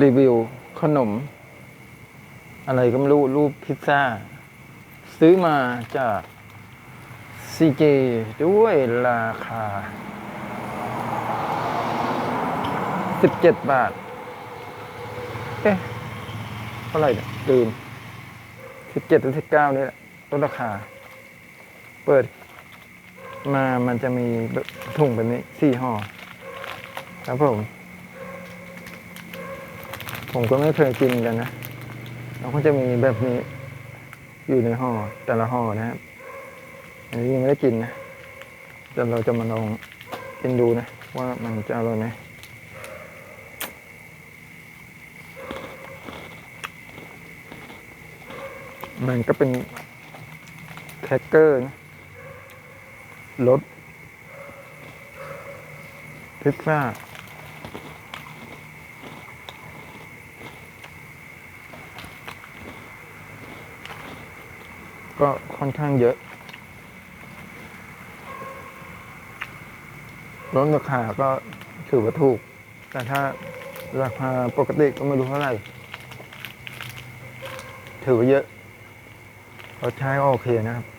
รีวิว ขนม อะไรก็ไม่รู้รูปพิซซ่า ซื้อมาจากซีเจด้วยราคา 17 บาท เอ๊ะเท่าไหร่เนี่ยลืม 17หรือ19 นี่แหละลดราคา เปิดมามันจะมีถุงแบบนี้สี่ห่อครับผม ผมก็ไม่เคยกินกันนะแล้วก็จะมีแบบนี้อยู่ในห่อแต่ละห่อนะครับ อันนี้ยังไม่ได้กินนะเดี๋ยวเราจะมาลองกินดูนะ ว่ามันจะอร่อยไหมมันก็เป็นแครกเกอร์นะรสพิซซ่า ก็ค่อนข้างเยอะลดราคาก็ถือว่าถูก แต่ถ้าราคาปกติก็ไม่รู้เท่าไหร่ ถือว่าเยอะรสชาติก็โอเคนะครับ